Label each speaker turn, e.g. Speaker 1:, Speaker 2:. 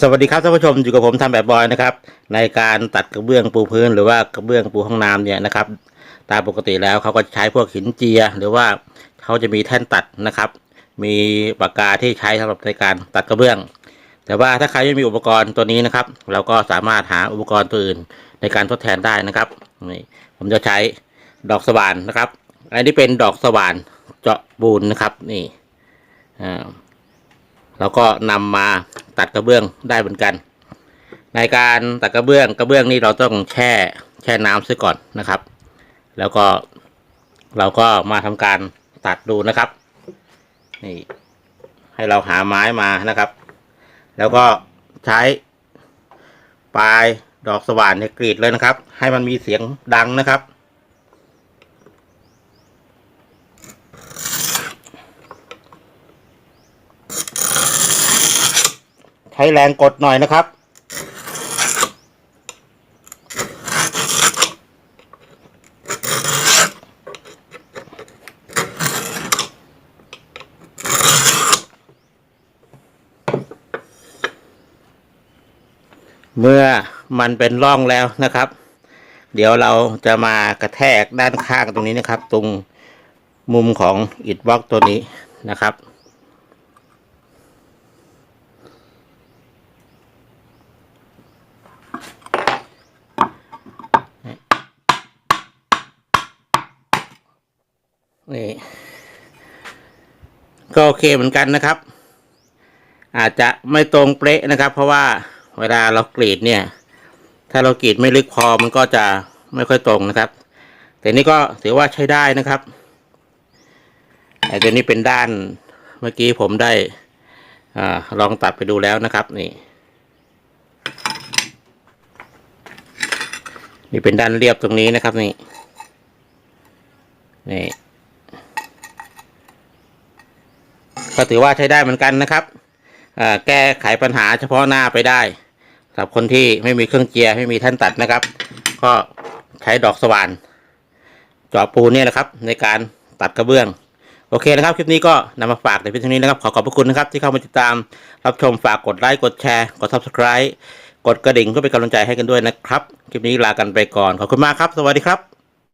Speaker 1: สวัสดีครับท่านผู้ชมอยู่กับผมทำแบบบอยนะครับ ในการตัดกระเบื้องปูพื้น หรือว่ากระเบื้องปูห้องน้ำเนี่ยนะครับ ตามปกติแล้วเขาก็ใช้พวกหินเจีย หรือว่าเขาจะมีแท่นตัดนะครับ มีปากกาที่ใช้สำหรับในการตัดกระเบื้อง แต่ว่าถ้าใครไม่มีอุปกรณ์ตัวนี้นะครับ เราก็สามารถหาอุปกรณ์ตัวอื่นในการทดแทนได้นะครับนี่ผมจะใช้ดอกสว่านนะครับอันนี้เป็นดอกสว่านเจาะปูนนะครับนี่อ่า เราก็นำมาตัดกระเบื้องได้เหมือนกัน ในการตัดกระเบื้องกระเบื้องนี่เราต้องแช่แช่น้ำซะก่อนนะครับ แล้วก็เราก็มาทำการตัดดูนะครับนี่ให้เราหาไม้มานะครับ แล้วก็ใช้ปลายดอกสว่านเนี่ยกรีดเลยนะครับ ให้มันมีเสียงดังนะครับ ใช้แรงกดหน่อยนะครับ เมื่อมันเป็นร่องแล้วนะครับ เดี๋ยวเราจะมากระแทกด้านข้างตรงนี้นะครับ ตรงมุมของอิฐบล็อกตัวนี้นะครับ นี่ก็โอเคเหมือนกันนะครับ อาจจะไม่ตรงเป๊ะนะครับ เพราะว่าเวลาเรากรีดเนี่ย ถ้าเรากรีดไม่ลึกพอมันก็จะไม่ค่อยตรงนะครับ แต่นี่ก็ถือว่าใช้ได้นะครับไอ้ตัวนี้เป็นด้านเมื่อกี้ผมได้อลองตัดไปดูแล้วนะครับนี่ นี่เป็นด้านเรียบตรงนี้นะครับนี่นี่ ก็ถือว่าใช้ได้เหมือนกันนะครับแก้ไขปัญหาเฉพาะหน้าไปได้สำหรับคนที่ไม่มีเครื่องเจียร์ไม่มีท่านตัดนะครับ ก็ใช้ดอกสว่านจาะปูนเนี่ยนะครับ ในการตัดกระเบื้อง โอเคนะครับ คลิปนี้ก็นำมาฝากในเพียงเท่านี้นะครับ ขอขอบพระคุณนะครับ ที่เข้ามาติดตามรับชมฝากกดไลค์กดแชร์กด subscribe กดกระดิ่งเพื่อเป็นกำลังใจให้กันด้วยนะครับ คลิปนี้ลากันไปก่อนขอบคุณมากครับ สวัสดีครับ